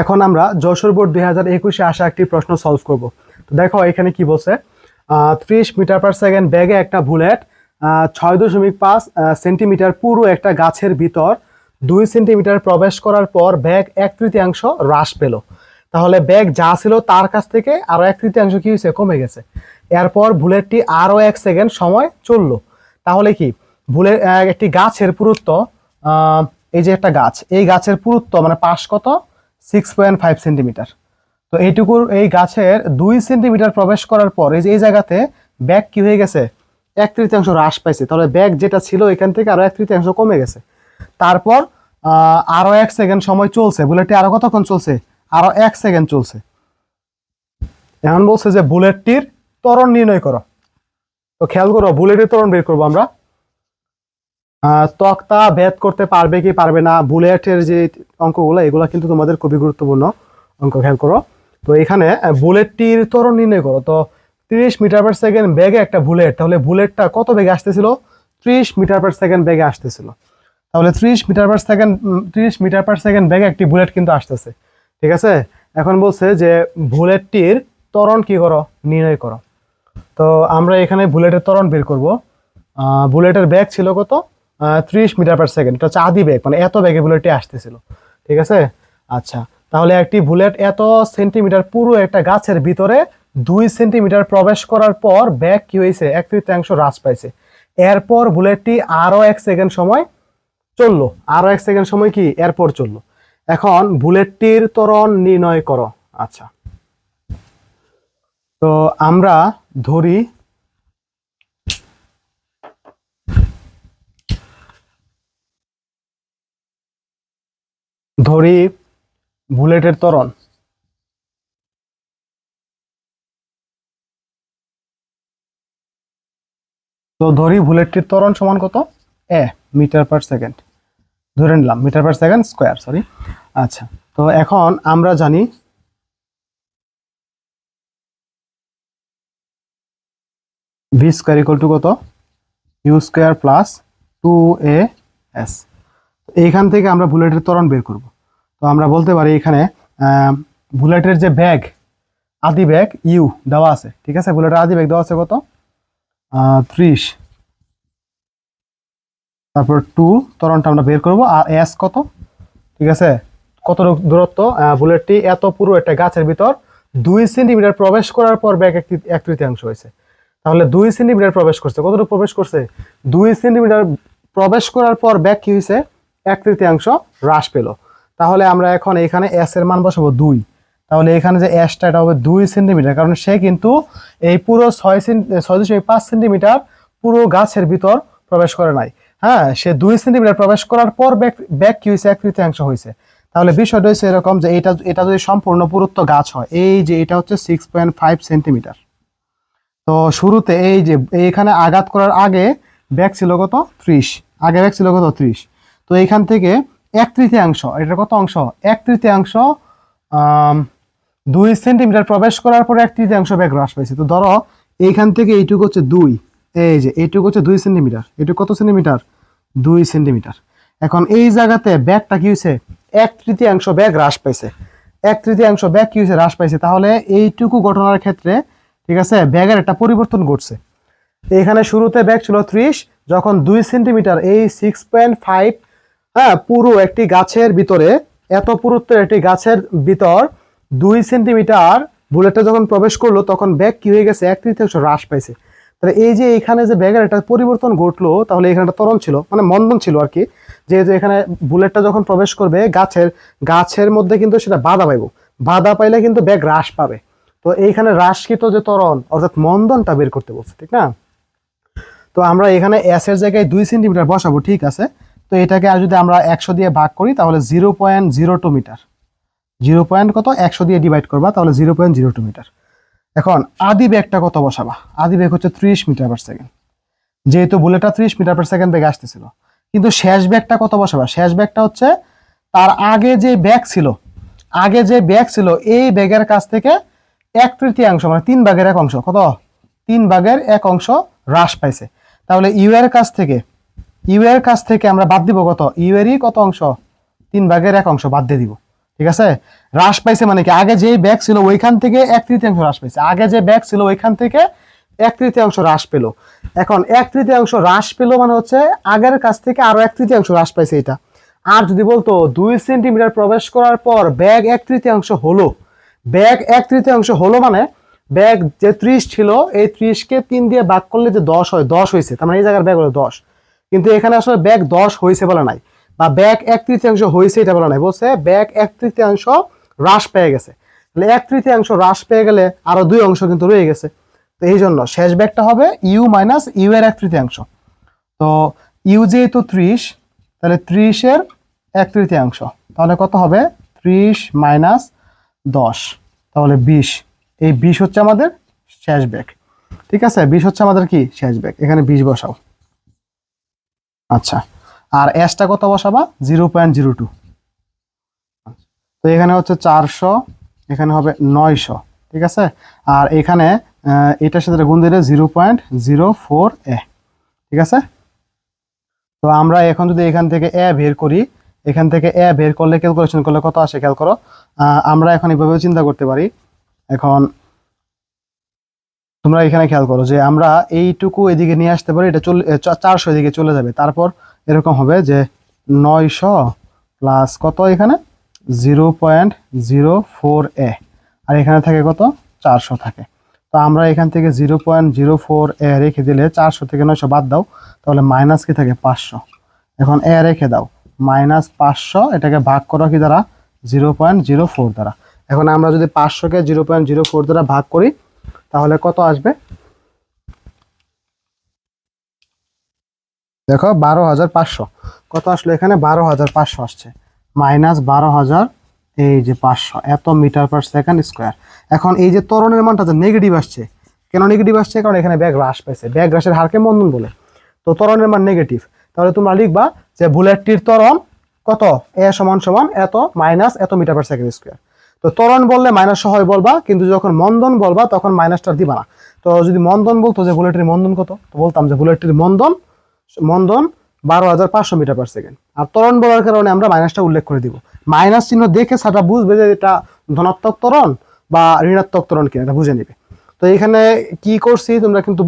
এখন আমরা যশোর বোর্ড দুই হাজার একুশে আসা একটি প্রশ্ন সলভ করব। তো দেখো এখানে কি বলছে? ত্রিশ মিটার পার সেকেন্ড ব্যাগে একটা বুলেট ছয় দশমিক পাঁচ সেন্টিমিটার পুরো একটা গাছের ভিতর, দুই সেন্টিমিটার প্রবেশ করার পর ব্যাগ এক তৃতীয়াংশ হ্রাস পেল। তাহলে ব্যাগ যা ছিল তার কাছ থেকে আরও এক তৃতীয়াংশ কী হয়েছে? কমে গেছে। এরপর বুলেটটি আরও এক সেকেন্ড সময় চলল। তাহলে কি? বুলেট একটি গাছের পুরুত্ব এই যে একটা গাছ, এই গাছের পুরুত্ব মানে পাশ কত? সিক্স পয়েন্ট ফাইভ সেন্টিমিটার তো এইটুকুর এই গাছের দুই সেন্টিমিটার প্রবেশ করার পর এই যে এই জায়গাতে ব্যাগ কি হয়ে গেছে? এক তৃতীয়াংশ হ্রাস পাইছে। তাহলে ব্যাগ যেটা ছিল এখান থেকে আরও এক তৃতীয়াংশ কমে গেছে। তারপর আহ, আরও এক সেকেন্ড সময় চলছে। বুলেটটি আরও কতক্ষণ চলছে? আরও এক সেকেন্ড চলছে। এখন বলছে যে বুলেটটির ত্বরণ নির্ণয় করো। তো খেয়াল করো বুলেটের ত্বরণ বের করব আমরা। তক্তা ভেদ করতে পারবে কি পারবে না, বুলেটের যে অঙ্কগুলো, এগুলো কিন্তু তোমাদের খুবই গুরুত্বপূর্ণ অঙ্ক, খেয়াল করো। তো এখানে বুলেটটির ত্বরণ নির্ণয় করো। তো তিরিশ মিটার পার সেকেন্ড বেগে একটা বুলেট, তাহলে বুলেটটা কত বেগে আসতেছিল? ত্রিশ মিটার পার সেকেন্ড বেগে আসতেছিল। তাহলে ত্রিশ মিটার পার সেকেন্ড ত্রিশ মিটার পার সেকেন্ড বেগে একটি বুলেট কিন্তু আসতেছে। ঠিক আছে? এখন বলছে যে বুলেটটির ত্বরণ কি করো? নির্ণয় করো। তো আমরা এখানে বুলেটের ত্বরণ বের করব। বুলেটের ব্যাগ ছিল কত? ত্রিশ মিটার পার সেকেন্ড এটা হচ্ছে আদি ব্যাগ মানে এত ব্যাগে বুলেটটি আসতেছিল। ঠিক আছে? আচ্ছা তাহলে একটি বুলেট এত সেন্টিমিটার পুরো একটা গাছের ভিতরে দুই সেন্টিমিটার প্রবেশ করার পর ব্যাগ কি হয়েছে? এক তৃতীয়াংশ হ্রাস পাইছে। এরপর বুলেটটি আরও এক সেকেন্ড সময় চলল। আরও এক সেকেন্ড সময় কি? এরপর চলল। এখন বুলেটটির ত্বরণ নির্ণয় করো। আচ্ছা। তো আমরা ধরি ধরি বুলেটের ত্বরণ তো ধরি বুলেটটির ত্বরণ সমান কত? A, metre per second. ধরে নিলাম, metre per second square sorry আচ্ছা তো এখন আমরা জানি ভি স্কোয়ার ইকুয়াল টু কত? U square plus two A S এইখান থেকে আমরা বুলেটের ত্বরণ বের করব। তো আমরা বলতে পারি এখানে বুলেটের যে ব্যাগ, আদি ব্যাগ, ইউ দেওয়া আছে, ঠিক আছে? বুলেটের আদি ব্যাগ দেওয়া আছে কত? ত্রিশ। তারপর টু তরণটা আমরা বের করব। আর এস কত? ঠিক আছে? কত দূরত্ব? বুলেটটি এত পুরো একটা গাছের ভিতর দুই সেন্টিমিটার প্রবেশ করার পর ব্যাগ এক তৃতীয়াংশ হয়েছে। তাহলে দুই সেন্টিমিটার প্রবেশ করছে। কতটুকু প্রবেশ করছে? দুই সেন্টিমিটার প্রবেশ করার পর ব্যাগ কী হয়েছে? এক তৃতীয়াংশ হ্রাস পেল। তাহলে আমরা এখন এখানে এস এর মান বসাবো দুই। তাহলে এখানে যে এসটা এটা হবে দুই সেন্টিমিটার কারণ সে কিন্তু এই পুরো ছয় সেন্টি ছয় পাঁচ সেন্টিমিটার পুরো গাছের ভিতর প্রবেশ করে নাই। হ্যাঁ সে দুই সেন্টিমিটার প্রবেশ করার পর ব্যাক ব্যাগ কি হয়েছে? এক তৃতীয়াংশ হয়েছে। তাহলে বিষয়টা হচ্ছে এরকম যে এটা এটা যদি সম্পূর্ণ পুরুত্ব গাছ হয়, এই যে এটা হচ্ছে সিক্স পয়েন্ট ফাইভ সেন্টিমিটার তো শুরুতে এই যে, এইখানে আঘাত করার আগে ব্যাক ছিল কত? ত্রিশ। আগে ব্যাগ ছিল কত? ত্রিশ। তো এইখান থেকে এক তৃতীয়াংশ, এটা কত অংশ? এক তৃতীয়াংশ দুই সেন্টিমিটার প্রবেশ করার পরে এক তৃতীয়াংশ ব্যাগ হ্রাস পাইছে। তো ধরো, এইখান থেকে এইটুকু হচ্ছে দুই। এই যে, এইটুকু হচ্ছে দুই সেন্টিমিটার। এইটুকু কত সেন্টিমিটার? দুই সেন্টিমিটার। এখন এই জায়গাতে ব্যাগটা কি হয়েছে এক তৃতীয়াংশ ব্যাগ হ্রাস পাইছে। এক তৃতীয়াংশ ব্যাগ কি হয়েছে হ্রাস পাইছে। তাহলে এইটুকু ঘটনার ক্ষেত্রে, ঠিক আছে ব্যাগের একটা পরিবর্তন ঘটছে। এখানে শুরুতে ব্যাগ ছিল ত্রিশ, যখন দুই সেন্টিমিটার, এই সিক্স পয়েন্ট ফাইভ হ্যাঁ পুরো একটি গাছের ভিতরে, এত পুরুত্বের একটি গাছের ভিতর দুই সেন্টিমিটার বুলেটটা যখন প্রবেশ করল, তখন ব্যাগ কি হয়ে গেছে? এক তৃতীয়াংশ হ্রাস পাইছে। তাহলে এই যে এখানে যে ব্যাগের একটা পরিবর্তন ঘটলো, তাহলে এখানে একটা ত্বরণ ছিল মানে মন্দন ছিল আর কি। যেহেতু এখানে বুলেটটা যখন প্রবেশ করবে, গাছের গাছের মধ্যে কিন্তু সেটা বাধা পাইব। বাধা পাইলে কিন্তু ব্যাগ হ্রাস পাবে। তো এইখানে হ্রাসকৃত যে ত্বরণ, অর্থাৎ মন্দনটা বের করতে বলছে, ঠিক না? তো আমরা এখানে এর জায়গায় দুই সেন্টিমিটার বসাবো, ঠিক আছে? তো এটাকে আর যদি আমরা একশো দিয়ে ভাগ করি, তাহলে zero point zero two metre. Zero point কত? একশো দিয়ে ডিভাইড করবা, তাহলে zero point zero two metre. এখন আদি বেগটা কত বসাবা? আদি বেগ হচ্ছে ত্রিশ মিটার পার সেকেন্ড যেহেতু বুলেটটা ত্রিশ মিটার পার সেকেন্ড বেগে আসতেছিল। কিন্তু শেষ ব্যাগটা কত বসাবা? শেষ ব্যাগটা হচ্ছে তার আগে যে ব্যাগ ছিল, আগে যে ব্যাগ ছিল, এই ব্যাগের কাছ থেকে এক তৃতীয়াংশ মানে তিন ভাগের এক অংশ, কত? তিন ভাগের এক অংশ হ্রাস পাইছে। তাহলে ইউ এর কাছ থেকে ইউ এর কাছ থেকে আমরা বাদ দিব কত? ইউ এরই কত অংশ? তিন ভাগের এক অংশ বাদ দিয়ে দিব। ঠিক আছে? হ্রাস পাইছে মানে কি? আগে যে ব্যাগ ছিল ওইখান থেকে এক তৃতীয়াংশ হ্রাস পাইছে। আগে যে ব্যাগ ছিল ওইখান থেকে এক তৃতীয়াংশ হ্রাস পেল। এখন এক তৃতীয়াংশ হ্রাস পেল মানে হচ্ছে আগের কাছ থেকে আরও এক তৃতীয়াংশ হ্রাস পাইছে এটা। আর যদি বলতো, দুই সেন্টিমিটার প্রবেশ করার পর ব্যাগ এক তৃতীয়াংশ হলো। ব্যাগ এক তৃতীয়াংশ হলো মানে ব্যাগ যে ত্রিশ ছিল, এই ত্রিশকে তিন দিয়ে ভাগ করলে যে দশ হয়, দশ হয়েছে তার মানে এই জায়গার ব্যাগ হলো দশ। কিন্তু এখানে আসলে ব্যাগ দশ হয়েছে বলে নাই বা ব্যাগ এক তৃতীয়াংশ হয়েছে এটা বলে নাই বলছে ব্যাগ এক তৃতীয়াংশ হ্রাস পেয়ে গেছে। তাহলে এক তৃতীয়াংশ হ্রাস পেয়ে গেলে আরও দুই অংশ কিন্তু রয়ে গেছে। তো এই জন্য শেষ ব্যাগটা হবে ইউ মাইনাস ইউ এর এক তৃতীয়াংশ। তো ইউ যেহেতু ত্রিশ, তাহলে ত্রিশের এক তৃতীয়াংশ। তাহলে কত হবে? ত্রিশ মাইনাস দশ। তাহলে বিশ। এই বিশ হচ্ছে আমাদের শেষ ব্যাগ। ঠিক আছে? বিশ হচ্ছে আমাদের কি? শেষ ব্যাগ। এখানে বিশ বসাও। আচ্ছা। আর এসটা কত বসাবা? জিরো পয়েন্ট জিরো টু তো এখানে হচ্ছে চারশো, এখানে হবে নয়শো, ঠিক আছে? আর এখানে এটার সাথে গুণ দিলে zero point zero four A ঠিক আছে? তো আমরা এখন যদি এখান থেকে এ বের করি, এখান থেকে এ বের করলে ক্যালকুলেশন করলে কত আসে? খেয়াল করো। আমরা এখন এইভাবে চিন্তা করতে পারি। এখন তোমরা এখানে খেয়াল করো যে আমরা এইটুকু এদিকে নিয়ে আসতে পারি, এটা চলে চারশো এদিকে চলে যাবে। তারপর এরকম হবে যে নয়শো প্লাস কত এখানে? Zero point zero four A. আর এখানে থাকে কত? চারশো থাকে। তো আমরা এখান থেকে zero point zero four A রেখে দিলে চারশো থেকে নয়শো বাদ দাও, তাহলে মাইনাস কি থাকে? পাঁচশো। এখন এ রেখে দাও। মাইনাস পাঁচশো, এটাকে ভাগ করো কি দ্বারা? জিরো পয়েন্ট জিরো ফোর দ্বারা। এখন আমরা যদি পাঁচশোকে জিরো পয়েন্ট জিরো ফোর দ্বারা ভাগ করি তাহলে কত আসবে? দেখো, বারো হাজার পাঁচশো। কত আসলো এখানে? বারো হাজার পাঁচশো আসছে। মাইনাস বারো হাজার, এই যে পাঁচশো, এত মিটার পার সেকেন্ড স্কোয়ার। এখন এই যে ত্বরণের মানটা যে নেগেটিভ আসছে, কেন নেগেটিভ আসছে? কারণ এখানে ব্যাগ হ্রাস পাইছে। ব্যাগ হ্রাসের হারকে মন্দন বলে। তো ত্বরণের মান নেগেটিভ তাহলে তোমরা লিখবা যে বুলেটটির তরণ কত? এ সমান সমান এত মাইনাস এত মিটার পার সেকেন্ড স্কোয়ার। তো ত্বরণ বললে মাইনাস সহই বলবা, কিন্তু যখন মন্দন বলবা, তখন মাইনাসটা দিবা না। তো যদি মন্দন বলতো যে বুলেটের মন্দন কত, তো বলতাম যে বুলেটের মন্দন মন্দন বারো হাজার পাঁচশো মিটার পার সেকেন্ড আর ত্বরণ বলার কারণে আমরা মাইনাসটা উল্লেখ করে দিব। মাইনাস চিহ্ন দেখে সেটা বুঝবে যে এটা ধনাত্মক ত্বরণ বা ঋণাত্মক ত্বরণ কিনা, এটা বুঝে নিবে। তো এখানে কি করছি তোমরা কিন্তু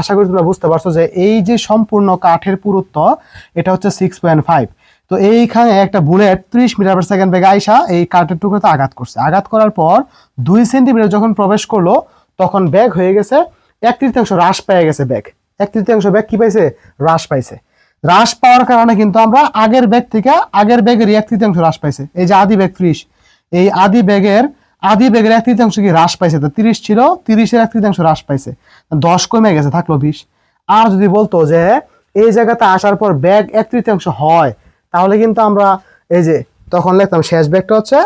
আশা করি তোমরা বুঝতে পারছ যে এই যে সম্পূর্ণ কাঠের পুরুত্ব, এটা হচ্ছে সিক্স পয়েন্ট ফাইভ তো এইখানে একটা বুলেট ত্রিশ মিটার পার সেকেন্ড বেগে আইসা এই কাঠের টুকরোতে আঘাত করছে। আঘাত করার পর দুই সেন্টিমিটার যখন প্রবেশ করল, তখন ব্যাগ হয়ে গেছে, এক তৃতীয়াংশ হ্রাস পেয়ে গেছে ব্যাগ এক তৃতীয়াংশ ব্যাগ কি পাইছে? হ্রাস পাইছে। হ্রাস পাওয়ার কারণে কিন্তু আমরা আগের ব্যাগ থেকে আগের ব্যাগের এক তৃতীয়াংশ হ্রাস পাইছে। এই যে আদি ব্যাগ ত্রিশ, এই আদি ব্যাগের আদি ব্যাগের এক তৃতীয়াংশ কি হ্রাস পাইছে? তো তিরিশ ছিল, তিরিশের এক তৃতীয়াংশ হ্রাস পাইছে। দশ কমে গেছে, থাকল বিশ। আর যদি বলতো যে এই জায়গাতে আসার পর ব্যাগ এক তৃতীয়াংশ হয় তাহলে কিন্তু আমরা এই যে তখন লিখতাম শেষ ব্যাগটা হচ্ছে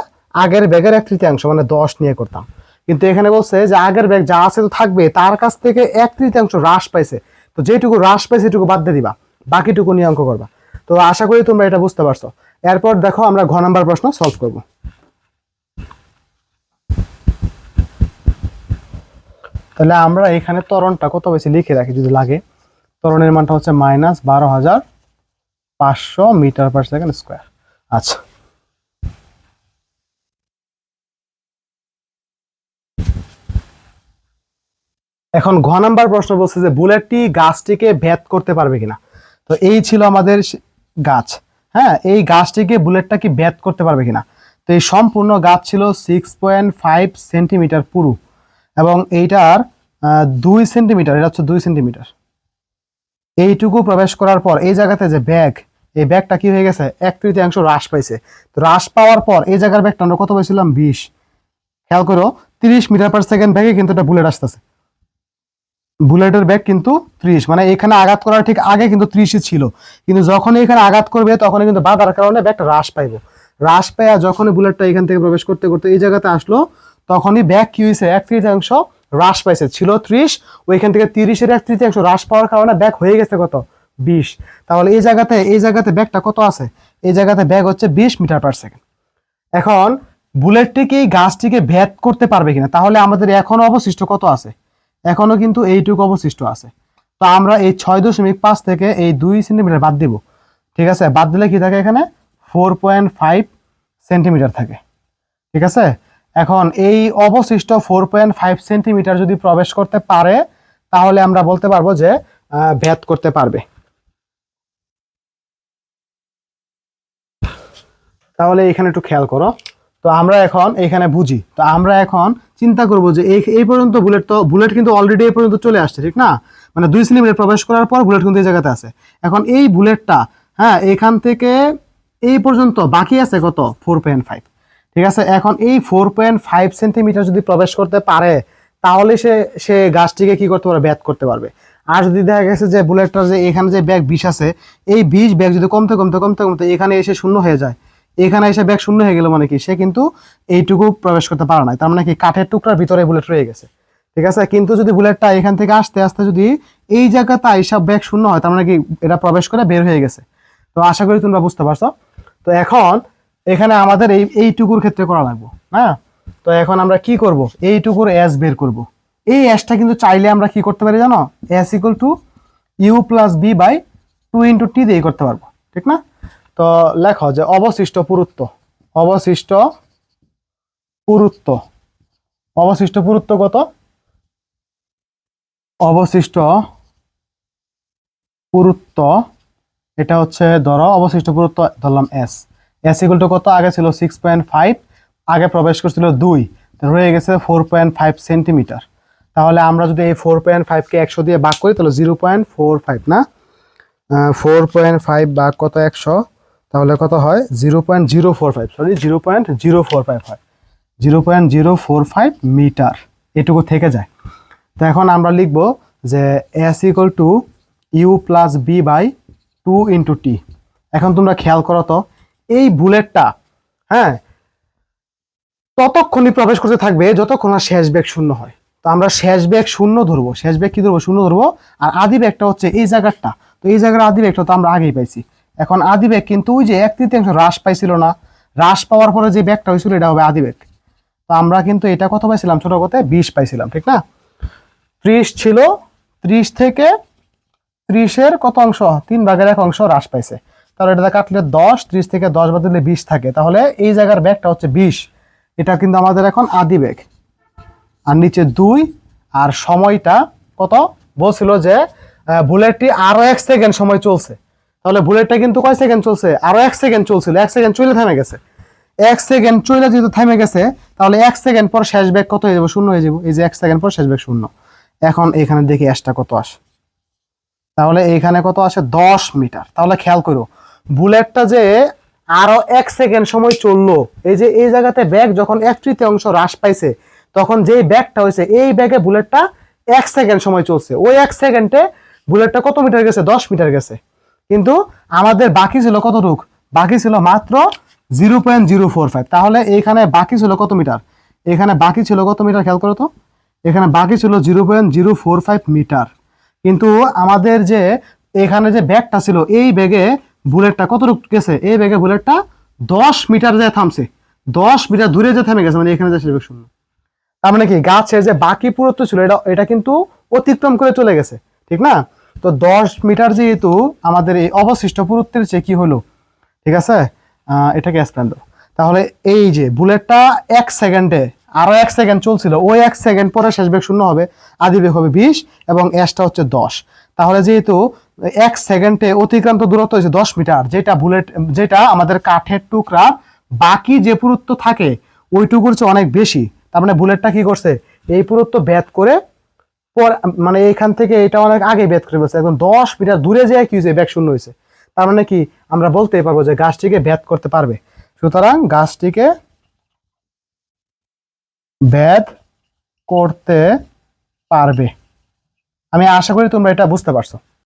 আগের ব্যাগের এক তৃতীয়াংশ মানে দশ নিয়ে করতাম। কিন্তু এখানে বলছে যে আগের ব্যাগ যা আছে তো থাকবে, তার কাছ থেকে এক তৃতীয়াংশ হ্রাস পাইছে। তো যেটুকু হ্রাস পাইছে সেটুকু বাদ দিয়ে দিবা, বাকিটুকু নিয়ে অঙ্ক করবা। তো আশা করি তোমরা এটা বুঝতে পারছ। এরপর দেখো আমরা ঘ নাম্বার প্রশ্ন সলভ করব। তাহলে আমরা এখানে ত্বরণটা কত বেশি লিখে রাখি যদি লাগে? ত্বরণের মানটা হচ্ছে মাইনাস বারো হাজার পাঁচশো মিটার পার সেকেন্ড স্কোয়ার। আচ্ছা। এখন ঘ নাম্বার প্রশ্ন বলছে যে, বুলেটটি গাছটিকে ভেদ করতে পারবে কিনা? তো এই ছিল আমাদের গাছ। হ্যাঁ এই গাছটিকে বুলেটটা কি ভেদ করতে পারবে কিনা? তো এই সম্পূর্ণ গাছ ছিল সিক্স পয়েন্ট ফাইভ সেন্টিমিটার পুরু এবং এইটার দুই সেন্টিমিটার এটা হচ্ছে দুই সেন্টিমিটার এইটুকু প্রবেশ করার পর এই জায়গাতে যে ব্যাগ এই ব্যাগটা কি হয়ে গেছে? এক তৃতীয়াংশ হ্রাস পাইছে। তো হ্রাস পাওয়ার পর এই জায়গার ব্যাগটা আমরা কত পাইছিলাম? বিশ। খেয়াল করো, তিরিশ মিটার পার সেকেন্ড ব্যাগে কিন্তু এটা বুলেট আসতেছে। বুলেটের ব্যাগ কিন্তু ত্রিশ। মানে এখানে আঘাত করার ঠিক আগে কিন্তু ত্রিশই ছিল। কিন্তু যখন এখানে আঘাত করবে তখন কিন্তু বাধার কারণে ব্যাগটা হ্রাস পাইবো। হ্রাস পাইয়া যখনই বুলেটটা এখান থেকে প্রবেশ করতে করতে এই জায়গাতে আসলো, তখনই ব্যাগ কি হয়েছে এক তৃতীয়াংশ হ্রাস পাইছে। ছিল ত্রিশ, ওইখান থেকে তিরিশের এক তৃতীয়াংশ হ্রাস পাওয়ার কারণে ব্যাগ হয়ে গেছে কত? বিশ। তাহলে এই জায়গাতে এই জায়গাতে ব্যাগটা কত আছে? এই জায়গাতে ব্যাগ হচ্ছে বিশ মিটার পার সেকেন্ড এখন বুলেটটি কি গাছটিকে ভেদ করতে পারবে কিনা? তাহলে আমাদের এখনও অবশিষ্ট কত আছে? এখনও কিন্তু এইটুকু অবশিষ্ট আছে। তো আমরা এই ছয় দশমিক পাঁচ থেকে এই দুই সেন্টিমিটার বাদ দিব। ঠিক আছে? বাদ দিলে কি থাকে এখানে? ফোর পয়েন্ট ফাইভ সেন্টিমিটার থাকে। ঠিক আছে? এখন এই অবশিষ্ট ফোর পয়েন্ট ফাইভ সেন্টিমিটার যদি প্রবেশ করতে পারে, তাহলে আমরা বলতে পারব যে ভেদ করতে পারবে। তাহলে এখানে একটু খেয়াল করো। তো আমরা এখন এখানে বুঝি। তো আমরা এখন চিন্তা করব যে এই এই পর্যন্ত বুলেট তো, বুলেট কিন্তু অলরেডি এই পর্যন্ত চলে আসছে, ঠিক না? মানে দুই সেন্টিমিটার প্রবেশ করার পর বুলেট কিন্তু এই জায়গাতে আছে। এখন এই বুলেটটা হ্যাঁ এখান থেকে এই পর্যন্ত বাকি আছে কত? ফোর পয়েন্ট ফাইভ ঠিক আছে? এখন এই ফোর পয়েন্ট ফাইভ সেন্টিমিটার যদি প্রবেশ করতে পারে, তাহলে সে সে গাছটিকে কি করতে পারবে? ব্যাত করতে পারবে। আর যদি দেখা গেছে যে বুলেটটার যে এখানে যে ব্যাগ বিষ আছে, এই বিষ ব্যাগ যদি কমতে কমতে কমতে কমতে এখানে এসে শূন্য হয়ে যায় এখানে এসে ব্যাগ শূন্য হয়ে গেল মানে কি? সে কিন্তু এইটুকু প্রবেশ করতে পারে না তার মানে কি? কাঠের টুকরার ভিতরে বুলেট রয়ে গেছে। ঠিক আছে? কিন্তু যদি বুলেটটা এখান থেকে আসতে আসতে যদি এই জায়গাতে এইসব ব্যাগ শূন্য হয়, তার মানে কি এটা প্রবেশ করে বের হয়ে গেছে। তো আশা করি তোমরা বুঝতে পারছ। তো এখন এখানে আমাদের এই, এইটুকুর ক্ষেত্রে করা লাগবে হ্যাঁ? তো এখন আমরা কি করব? এইটুকুর এস বের করব। এই এসটা কিন্তু চাইলে আমরা কি করতে পারি জানো? S equal to U plus V by two into T দিয়ে করতে পারব। ঠিক না? তো লেখো যে অবশিষ্ট পুরুত্ব অবশিষ্ট পুরুত্ব অবশিষ্ট পুরুত্ব কত? অবশিষ্ট পুরুত্ব, এটা হচ্ছে ধরো অবশিষ্ট পুরুত্ব, ধরলাম এস এস ইকুয়াল কত? আগে ছিল সিক্স পয়েন্ট ফাইভ আগে প্রবেশ করছিল দুই রয়ে গেছে ফোর পয়েন্ট ফাইভ সেন্টিমিটার তাহলে আমরা যদি এই ফোর পয়েন্ট ফাইভকে একশো দিয়ে ভাগ করি, তাহলে জিরো পয়েন্ট ফোর ফাইভ না? ফোর পয়েন্ট ফাইভ ভাগ কত? একশো। তাহলে কত হয়? Zero point zero four five. Sorry, zero point zero four five হয়। Zero point zero four five metre. এটুকু থেকে যায়। তো এখন আমরা লিখব যে S equal to U plus V by two into T এখন তোমরা খেয়াল করো তো, এই বুলেটটা হ্যাঁ ততক্ষণই প্রবেশ করতে থাকবে যতক্ষণ না শেষ ব্যাগ শূন্য হয়। তো আমরা শেষ ব্যাগ শূন্য ধরবো। শেষ ব্যাগ কি ধরবো? শূন্য ধরবো। আর আদি ব্যাগটা হচ্ছে এই জায়গাটা তো এই জায়গার আদি ব্যাগটা তো আমরা আগেই পাইছি। এখন আদি কিন্তু ওই যে এক তৃতীয়াংশ হ্রাস পাইছিল না। হ্রাস পাওয়ার পরে যে ব্যাগটা হয়েছিল, এটা হবে আদি তো আমরা কিন্তু এটা কত পাইছিলাম? ছোট কথায় বিশ পাইছিলাম, ঠিক না? ত্রিশ ছিল, ত্রিশ থেকে ত্রিশের কত অংশ? তিন ভাগের এক অংশ হ্রাস পাইছে। তাহলে এটা কাটলে দশ, ত্রিশ থেকে দশ বাদ দিলে বিশ থাকে। তাহলে এই জায়গার ব্যাগটা হচ্ছে বিশ। এটা কিন্তু আমাদের এখন আদি ব্যাগ আর নিচে দুই, আর সময়টা কত? বলছিল যে বুলেটটি আরও এক সেকেন্ড সময় চলছে। তাহলে বুলেটটা কিন্তু কয় সেকেন্ড চলছে? আরও এক সেকেন্ড চলছিল, এক সেকেন্ড চলে থেমে গেছে। এক সেকেন্ড চলে যেহেতু থেমে গেছে, তাহলে এক সেকেন্ড পর শেষ ব্যাগ কত হয়ে যাবে? শূন্য হয়ে যাবে। এই যে এক সেকেন্ড পর শেষ ব্যাগ শূন্য। এখন এখানে দেখি অ্যাশটা কত আসে। তাহলে এইখানে কত আসে? দশ মিটার। তাহলে খেয়াল করো, বুলেটটা যে আরও এক সেকেন্ড সময় চলল, এই যে এই জায়গাতে ব্যাগ যখন এক তৃতীয়াংশ হ্রাস পাইছে, তখন যে ব্যাগটা হয়েছে, এই ব্যাগে বুলেটটা এক সেকেন্ড সময় চলছে। ওই এক সেকেন্ডে বুলেটটা কত মিটার গেছে? দশ মিটার গেছে। কিন্তু আমাদের বাকি ছিল কত কতটুক? বাকি ছিল মাত্র zero point zero four five. তাহলে এইখানে বাকি ছিল কত মিটার? এখানে বাকি ছিল কত মিটার খেয়াল করো তো? এখানে বাকি ছিল zero point zero four five metre. কিন্তু আমাদের যে এখানে যে ব্যাগটা ছিল, এই ব্যাগে বুলেটটা কতটুকু গেছে? এই ব্যাগে বুলেটটা দশ মিটার যে থামছে, দশ মিটার দূরে যে থেমে গেছে মানে এখানে যে সেটা শূন্য। তার মানে কি? গাছের যে বাকি পুরুত্ব ছিল, এটা এটা কিন্তু অতিক্রম করে চলে গেছে, ঠিক না? তো দশ মিটার যেহেতু আমাদের এই অবশিষ্ট পুরুত্বের চেয়ে কি হলো? ঠিক আছে? এটাকে এক্সপ্লেন তাহলে এই যে বুলেটটা এক সেকেন্ডে আরও এক সেকেন্ড চলছিল, ওই এক সেকেন্ড পরে শেষ বেগ শূন্য হবে, আদি বেগ হবে বিশ এবং এসটা হচ্ছে দশ। তাহলে যেহেতু এক সেকেন্ডে অতিক্রান্ত দূরত্ব হয়েছে দশ মিটার, যেটা বুলেট, যেটা আমাদের কাঠের টুকরা, বাকি যে পুরুত্ব থাকে, ওইটুকুর চেয়ে অনেক বেশি। তার মানে বুলেটটা কি করছে? এই পুরুত্ব ব্যাত করে পর মানে এখান থেকে এটা অনেক আগে বেদ করে বলছে একদম দশ মিটার দূরে যেয়ে কি হয়েছে, ব্যাগ শূন্য হয়েছে। তার মানে কি, আমরা বলতে পারব যে গাছটিকে ব্যাত করতে পারবে। সুতরাং গাছটিকে ব্যাদ করতে পারবে। আমি আশা করি তোমরা এটা বুঝতে পারছ।